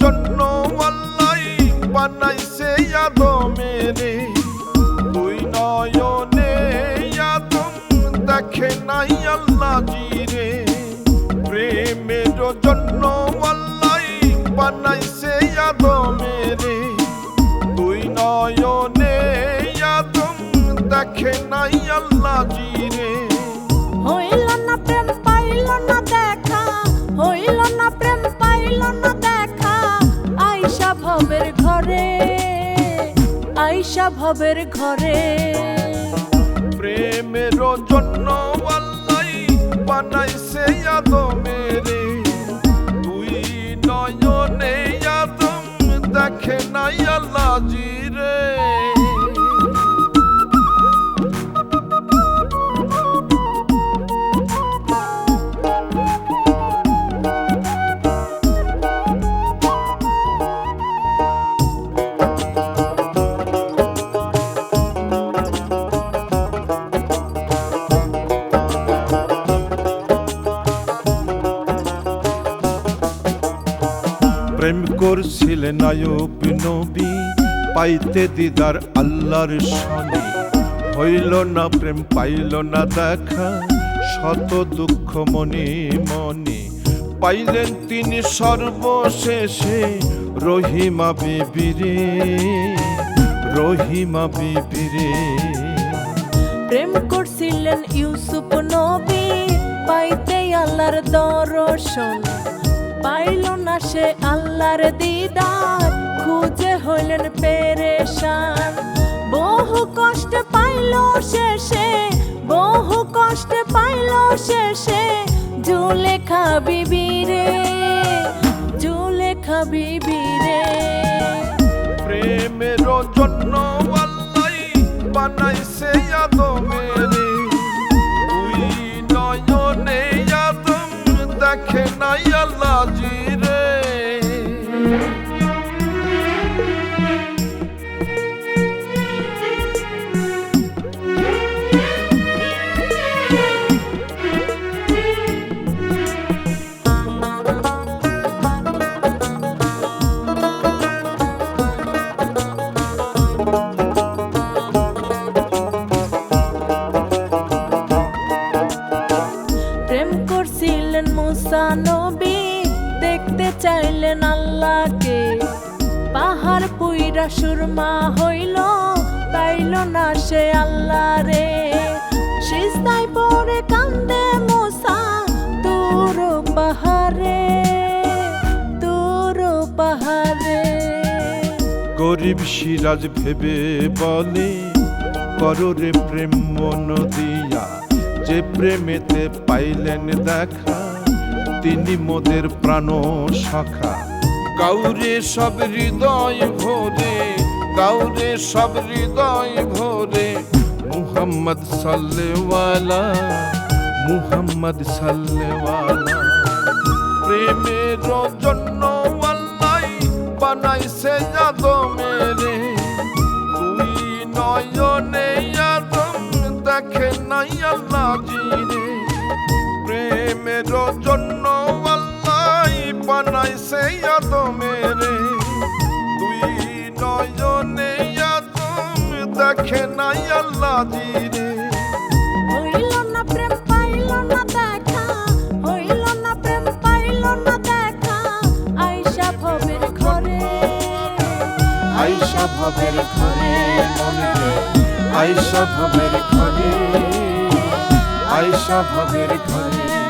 জন্য আল্লাহ বানাইছে আদমেরে। দুই নয়নে বানাইছে আদমেরে। দুই নয়নে আদম দেখে নাই আল্লাহ জিরে। হইল না প্রেম পাইল না দেখা। হইল না প্রেম পাইল না দেখা। আইসা ভবের ঘরে আইসা ভবের ঘরে। প্রেমের জন্য আল্লাহ বানাইছে আদমেরে আল্লাহ জিরে প্রেম করছিলেন নায়ক নবী পাইতে দিদার আল্লাহর স্বামী। হইল না প্রেম, পাইল না দেখা, শত দুঃখ মনে মনে। পাইলেন তিনি সর্বশেষে রহিমা বিবিরে রহিমা বিবিরে। প্রেম করছিলেন ইউসুফ নবী পাইতে আল্লাহর দর্শন। পাইল না সে আল্লাহর দিদার, খুঁজে হইলেন পেরেশান। বহু কষ্ট পাইল শেষে বহু কষ্ট পাইল শেষে জুলেখা বিবিরে জুলেখা বিবিরে প্রেমের জন্য বানাইছে আদমেরে করছিলেন মুসা নবী, দেখতে চাইলেন আল্লাহকে। পাহাড় পুইরা সুরমা হইল, পাইল না সে আল্লাহ রে। সিজদায় পড়ে কান্দে মুসা তোর পাহাড়ে তোর পাহাড়ে। গরিব সিরাজ ভেবে বলে, কররে প্রেম মন দিয়া যে প্রেমেতে পাইলেন দেখা, তিনি মোদের প্রাণ শাখা। কাউরে সব হৃদয় ভোরে, কাউরে সব হৃদয় ভোরে, মুহাম্মদ সাল্লেওয়ালা মুহাম্মদ সাল্লেওয়ালা প্রেমের জন্য বানাইছে আদমেরে তুই আল্লাহ জিরে প্রেমের জন্য আল্লাহ বানাইছে আদমেরে। তুই নয়নে আদম দেখে নাই আল্লাহ জিরে হইল না প্রেম পাইল না দেখা। হইল না প্রেম পাইল না দেখা। আইসা ভবের ঘরে। আইসা ভবের ঘরে মনেতে আইসা ভবের ঘরে। আইসা ভবের ঘরে।